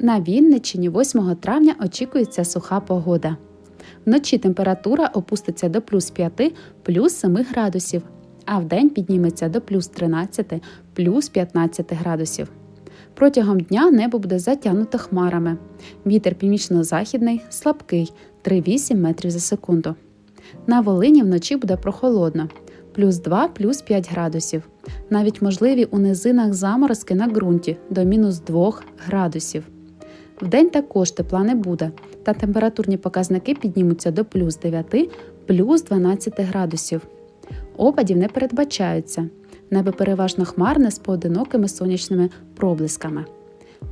На Вінниччині 8 травня очікується суха погода. Вночі температура опуститься до плюс 5, плюс 7 градусів, а вдень підніметься до плюс 13, плюс 15 градусів. Протягом дня небо буде затягнуто хмарами. Вітер північно-західний слабкий 3,8 метрів за секунду. На Волині вночі буде прохолодно плюс 2 плюс 5 градусів. Навіть можливі у низинах заморозки на ґрунті до мінус 2 градусів. Вдень також тепла не буде, та температурні показники піднімуться до плюс 9 плюс 12 градусів. Опадів не передбачаються. Небо переважно хмарне з поодинокими сонячними проблисками.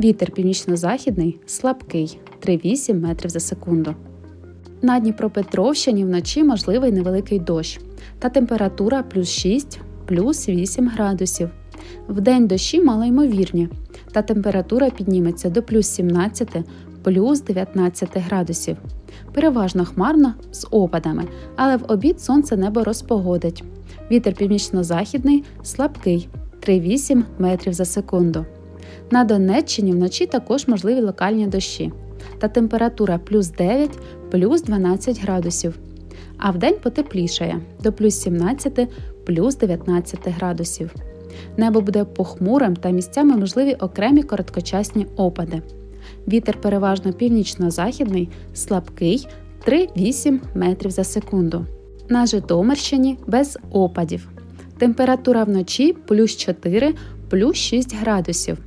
Вітер північно-західний слабкий 3,8 метрів за секунду. На Дніпропетровщині вночі можливий невеликий дощ та температура плюс 6 плюс 8 градусів. Вдень дощі малоймовірні, та температура підніметься до плюс 17 плюс 19 градусів. Переважно хмарно з опадами, але в обід сонце небо розпогодить. Вітер північно-західний слабкий 3,8 метрів за секунду. На Донеччині вночі також можливі локальні дощі та температура плюс 9 плюс 12 градусів. А вдень потеплішає до плюс 17 плюс 19 градусів. Небо буде похмурим та місцями можливі окремі короткочасні опади. Вітер переважно північно-західний, слабкий 3-8 метрів за секунду. На Житомирщині без опадів. Температура вночі плюс 4 плюс 6 градусів.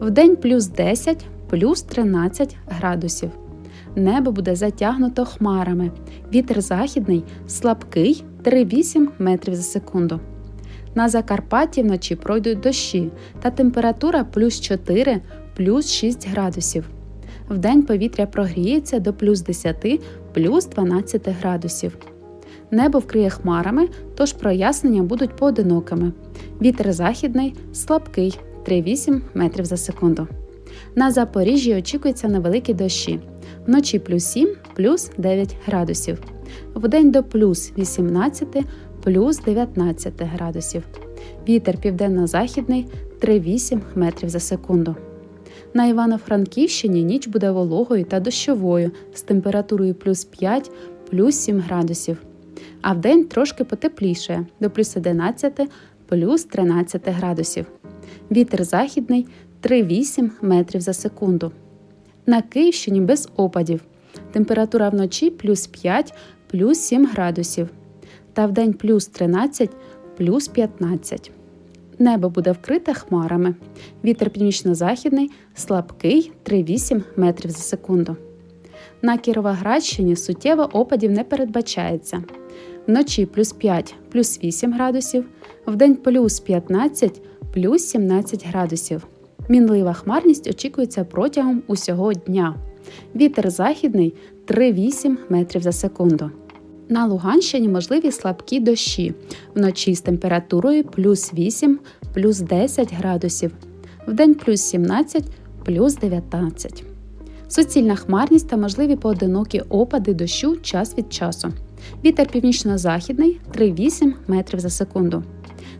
Вдень плюс 10 плюс 13 градусів. Небо буде затягнуто хмарами. Вітер західний слабкий 3-8 метрів за секунду. На Закарпатті вночі пройдуть дощі та температура плюс 4 плюс 6 градусів. Вдень повітря прогріється до плюс 10 плюс 12 градусів. Небо вкриє хмарами, тож прояснення будуть поодинокими. Вітер західний слабкий 3,8 метрів за секунду. На Запоріжжі очікується невеликі дощі. Вночі плюс 7 плюс 9 градусів. Вдень до плюс 18 плюс 19 градусів. Вітер південно-західний 3,8 метрів за секунду. На Івано-Франківщині ніч буде вологою та дощовою з температурою плюс 5 плюс 7 градусів. А вдень трошки потепліше до плюс 11 плюс 13 градусів. Вітер західний 3,8 метрів за секунду. На Київщині без опадів. Температура вночі плюс 5 плюс 7 градусів. Та вдень плюс 13 плюс 15. Небо буде вкрите хмарами. Вітер північно-західний слабкий 3,8 метрів за секунду. На Кіровоградщині суттєво опадів не передбачається. Вночі плюс 5 плюс 8 градусів, вдень плюс 15 плюс 17 градусів. Мінлива хмарність очікується протягом усього дня. Вітер західний 3,8 метрів за секунду. На Луганщині можливі слабкі дощі, вночі з температурою плюс 8 плюс 10 градусів, вдень плюс 17 плюс 19. Суцільна хмарність та можливі поодинокі опади дощу час від часу. Вітер північно-західний 3,8 метрів за секунду.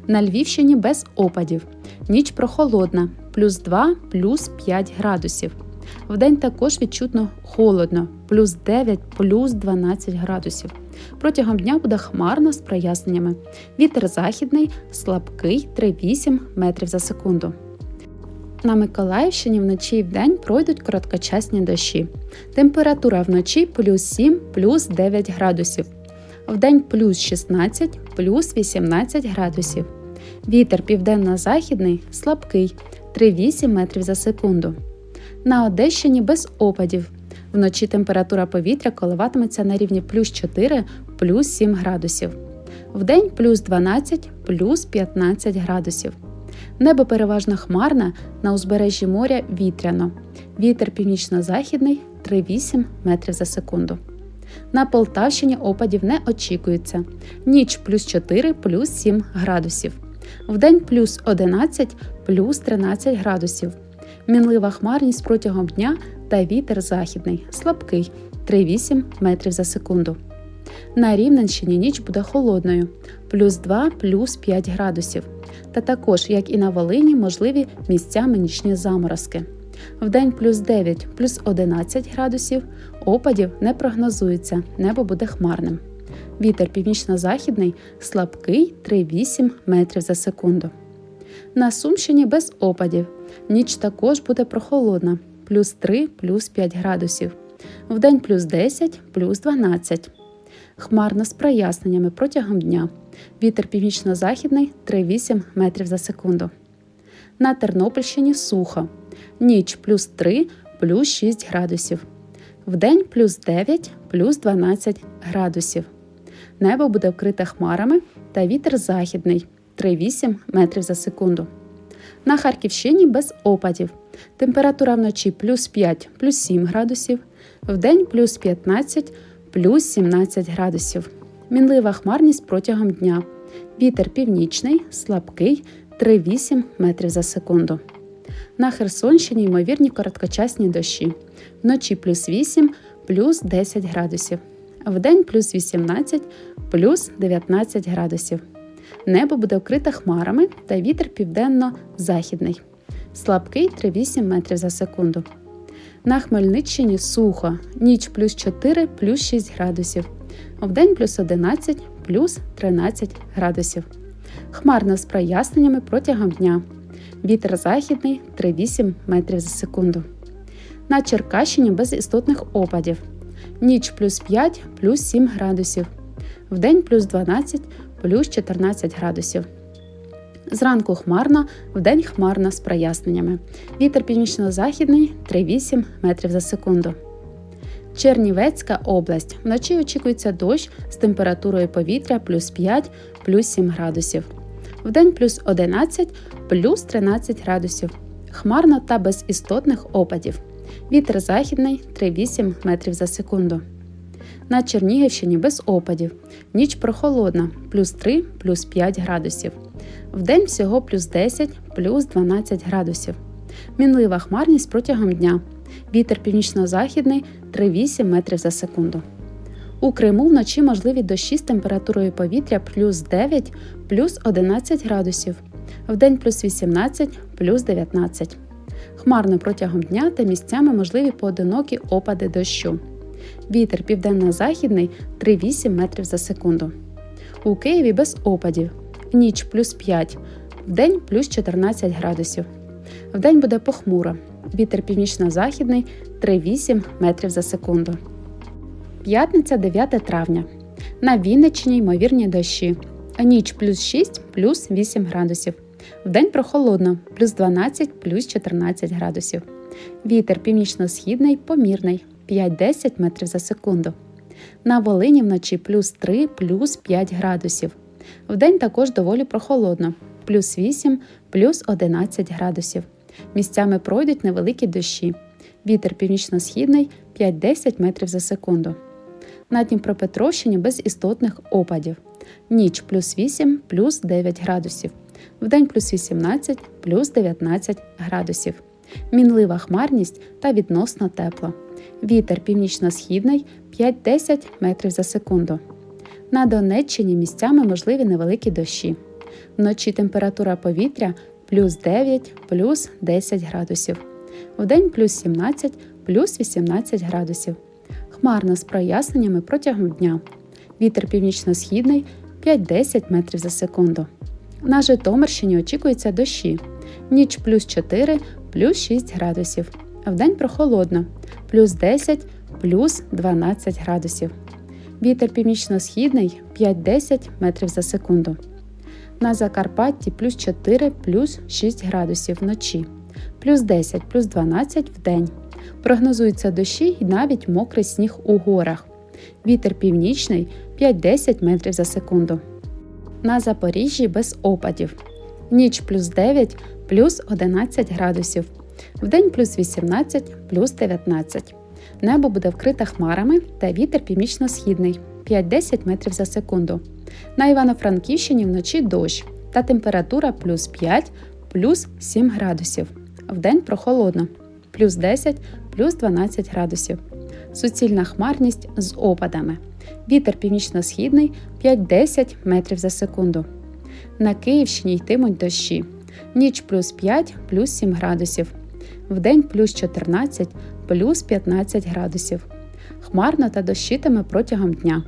На Львівщині без опадів. Ніч прохолодна, плюс 2 плюс 5 градусів. Вдень також відчутно холодно, плюс 9 плюс 12 градусів. Протягом дня буде хмарно з проясненнями. Вітер західний слабкий 3,8 метрів за секунду. На Миколаївщині вночі і вдень пройдуть короткочасні дощі. Температура вночі плюс 7 плюс 9 градусів. Вдень плюс 16 плюс 18 градусів. Вітер південно-західний слабкий 3,8 метрів за секунду. На Одещині без опадів. Вночі температура повітря коливатиметься на рівні плюс 4 плюс 7 градусів. Вдень плюс 12 плюс 15 градусів. Небо переважно хмарне, на узбережжі моря вітряно. Вітер північно-західний 3,8 метрів за секунду. На Полтавщині опадів не очікується. Ніч плюс 4 плюс 7 градусів. Вдень плюс 11 плюс 13 градусів. Мінлива хмарність протягом дня та вітер західний, слабкий 3,8 метрів за секунду. На Рівненщині ніч буде холодною, плюс 2 плюс 5 градусів. Та також, як і на Волині, можливі місцями нічні заморозки. Вдень плюс 9 плюс 11 градусів. Опадів не прогнозується, небо буде хмарним. Вітер північно-західний слабкий 3,8 метрів за секунду. На Сумщині без опадів. Ніч також буде прохолодна плюс 3 плюс 5 градусів. Вдень плюс 10 плюс 12. Хмарно з проясненнями протягом дня. Вітер північно-західний 3,8 метрів за секунду. На Тернопільщині сухо. Ніч плюс 3 плюс 6 градусів. Вдень плюс 9 плюс 12 градусів. Небо буде вкрите хмарами та вітер західний 3,8 метрів за секунду. На Харківщині без опадів. Температура вночі плюс 5 плюс 7 градусів, вдень плюс 15 плюс 17 градусів. Мінлива хмарність протягом дня. Вітер північний, слабкий 3,8 метрів за секунду. На Херсонщині ймовірні короткочасні дощі. Вночі плюс 8 плюс 10 градусів. Вдень плюс 18 плюс 19 градусів. Небо буде вкрите хмарами та вітер південно-західний. Слабкий 3,8 метрів за секунду. На Хмельниччині сухо, ніч плюс 4 плюс 6 градусів. Вдень плюс 11 плюс 13 градусів. Хмарно з проясненнями протягом дня. Вітер західний 3,8 метрів за секунду. На Черкащині без істотних опадів. Ніч плюс 5 плюс 7 градусів. Вдень плюс 12 плюс 14 градусів. Зранку хмарно, вдень хмарно з проясненнями. Вітер північно-західний 3,8 метрів за секунду. Чернівецька область. Вночі очікується дощ з температурою повітря плюс 5 плюс 7 градусів. Вдень плюс 11 плюс 13 градусів. Хмарно та без істотних опадів. Вітер західний 3,8 метрів за секунду. На Чернігівщині без опадів. Ніч прохолодна плюс 3 плюс 5 градусів. Вдень всього плюс 10 плюс 12 градусів. Мінлива хмарність протягом дня. Вітер північно-західний 3,8 метрів за секунду. У Криму вночі можливі дощі з температурою повітря плюс 9 плюс 11 градусів. Вдень плюс 18 плюс 19. Хмарно протягом дня та місцями можливі поодинокі опади дощу. Вітер південно-західний 3,8 метрів за секунду. У Києві без опадів. Ніч плюс 5, вдень плюс 14 градусів. Вдень буде похмуро. Вітер північно-західний 3,8 метрів за секунду. П'ятниця 9 травня. На Вінниччині ймовірні дощі. Ніч плюс 6 плюс 8 градусів. Вдень прохолодно плюс 12 плюс 14 градусів. Вітер північно-східний помірний 5-10 метрів за секунду. На Волині вночі плюс 3 плюс 5 градусів. Вдень також доволі прохолодно плюс 8 плюс 11 градусів. Місцями пройдуть невеликі дощі. Вітер північно-східний 5-10 метрів за секунду. На Дніпропетровщині без істотних опадів. Ніч плюс 8 плюс 9 градусів. Вдень плюс 18 плюс 19 градусів. Мінлива хмарність та відносно тепло. Вітер північно-східний 5-10 метрів за секунду. На Донеччині місцями можливі невеликі дощі. Вночі температура повітря плюс 9 плюс 10 градусів. Вдень плюс 17 плюс 18 градусів. Хмарно з проясненнями протягом дня. Вітер північно-східний 5-10 метрів за секунду. На Житомирщині очікуються дощі. Ніч плюс 4 плюс 6 градусів. Вдень прохолодно плюс 10 плюс 12 градусів. Вітер північно-східний 5-10 метрів за секунду. На Закарпатті плюс 4 плюс 6 градусів вночі, плюс 10 плюс 12 в день. Прогнозуються дощі і навіть мокрий сніг у горах. Вітер північний 5-10 метрів за секунду. На Запоріжжі без опадів. Ніч плюс 9 плюс 11 градусів. Вдень плюс 18 плюс 19. Небо буде вкрите хмарами та вітер північно-східний 5-10 метрів за секунду. На Івано-Франківщині вночі дощ та температура плюс 5 плюс 7 градусів. Вдень прохолодно плюс 10 плюс 12 градусів. Суцільна хмарність з опадами. Вітер північно-східний 5-10 метрів за секунду. На Київщині йтимуть дощі. Ніч плюс 5 плюс 7 градусів. Вдень плюс 14, плюс 15 градусів. Хмарно та дощитиме протягом дня.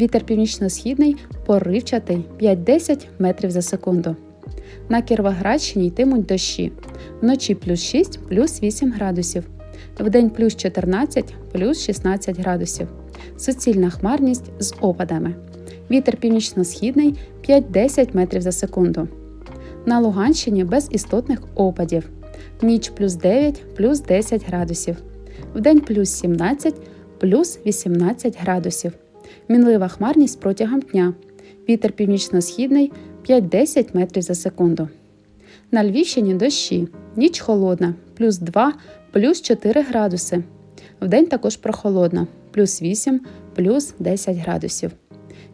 Вітер північно-східний поривчатий 5-10 метрів за секунду. На Кіровоградщині йтимуть дощі. Вночі плюс 6, плюс 8 градусів. Вдень плюс 14, плюс 16 градусів. Суцільна хмарність з опадами. Вітер північно-східний 5-10 метрів за секунду. На Луганщині без істотних опадів. Ніч плюс 9, плюс 10 градусів. Вдень плюс 17, плюс 18 градусів. Мінлива хмарність протягом дня. Вітер північно-східний 5-10 метрів за секунду. На Львівщині дощі. Ніч холодна, плюс 2, плюс 4 градуси. Вдень також прохолодно, плюс 8, плюс 10 градусів.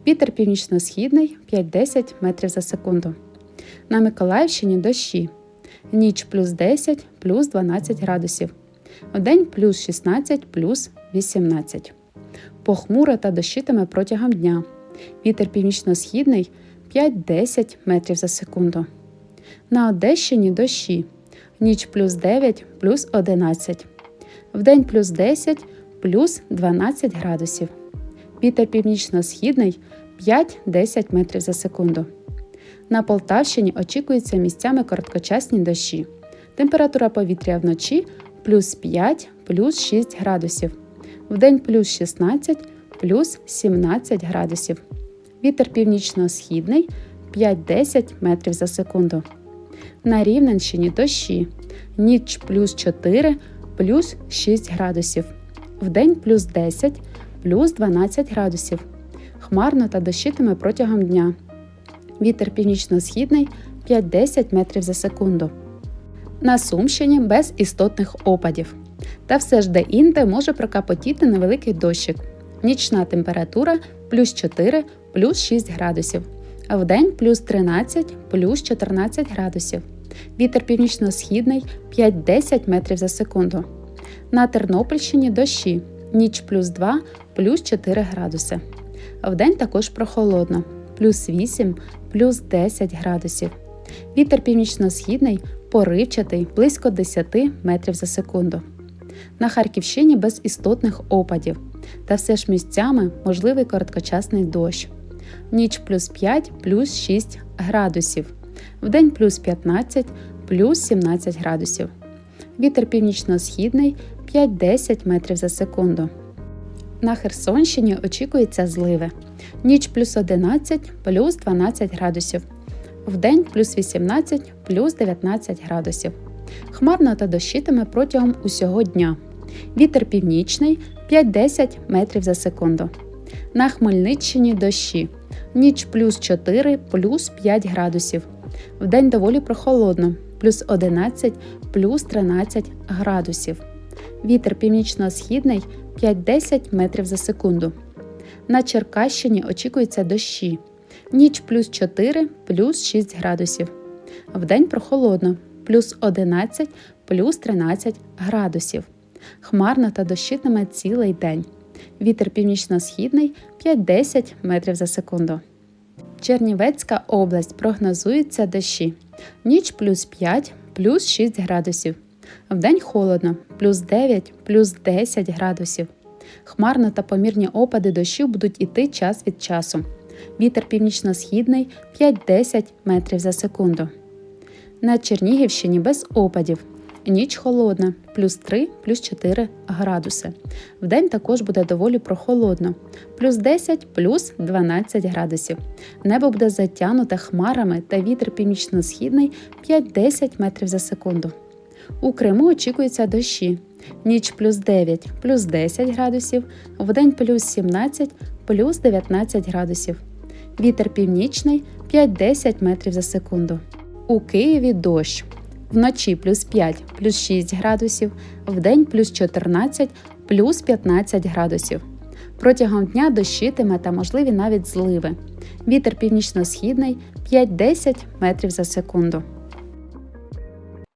Вітер північно-східний 5-10 метрів за секунду. На Миколаївщині дощі. Ніч плюс 10, плюс 12 градусів. Вдень плюс 16, плюс 18. Похмуро та дощитиме протягом дня. Вітер північно-східний 5-10 метрів за секунду. На Одещині дощі. Ніч плюс 9, плюс 11. Вдень плюс 10, плюс 12 градусів. Вітер північно-східний 5-10 метрів за секунду. На Полтавщині очікуються місцями короткочасні дощі. Температура повітря вночі плюс 5, плюс 6 градусів. Вдень плюс 16, плюс 17 градусів. Вітер північно-східний 5-10 метрів за секунду. На Рівненщині дощі. Ніч плюс 4, плюс 6 градусів. Вдень плюс 10, плюс 12 градусів. Хмарно та дощитиме протягом дня. Вітер північно-східний 5-10 метрів за секунду. На Сумщині без істотних опадів. Та все ж де-інде може прокапотіти невеликий дощик. Нічна температура плюс 4 плюс 6 градусів. А вдень плюс 13 плюс 14 градусів. Вітер північно-східний 5-10 метрів за секунду. На Тернопільщині дощі. Ніч плюс 2 плюс 4 градуси. А вдень також прохолодно плюс 8 плюс 10 градусів. Вітер північно-східний поривчатий близько 10 метрів за секунду. На Харківщині без істотних опадів, та все ж місцями можливий короткочасний дощ. Ніч плюс 5 плюс 6 градусів. Вдень плюс 15 плюс 17 градусів. Вітер північно-східний 5-10 метрів за секунду. На Херсонщині очікується зливи. Ніч плюс 11 плюс 12 градусів. Вдень плюс 18 плюс 19 градусів. Хмарно та дощитиме протягом усього дня. Вітер північний 5-10 метрів за секунду. На Хмельниччині дощі. Ніч плюс 4 плюс 5 градусів. Вдень доволі прохолодно, плюс 11 плюс 13 градусів. Вітер північно-східний 5-10 метрів за секунду. На Черкащині очікуються дощі. Ніч плюс 4 плюс 6 градусів. Вдень прохолодно плюс 11 плюс 13 градусів. Хмарно та дощитиме цілий день. Вітер північно-східний 5-10 метрів за секунду. Чернівецька область прогнозуються дощі. Ніч плюс 5 плюс 6 градусів. Вдень холодно плюс 9 плюс 10 градусів. Хмарно та помірні опади дощів будуть іти час від часу. Вітер північно-східний 5-10 метрів за секунду. На Чернігівщині без опадів. Ніч холодна, плюс 3, плюс 4 градуси. Вдень також буде доволі прохолодно, плюс 10, плюс 12 градусів. Небо буде затягнуте хмарами та вітер північно-східний 5-10 метрів за секунду. У Криму очікуються дощі. Ніч плюс 9, плюс 10 градусів, вдень плюс 17, плюс 19 градусів. Вітер північний 5-10 метрів за секунду. У Києві дощ. Вночі плюс 5 плюс 6 градусів, вдень плюс 14 плюс 15 градусів. Протягом дня дощитиме та можливі навіть зливи. Вітер північно-східний 5-10 метрів за секунду.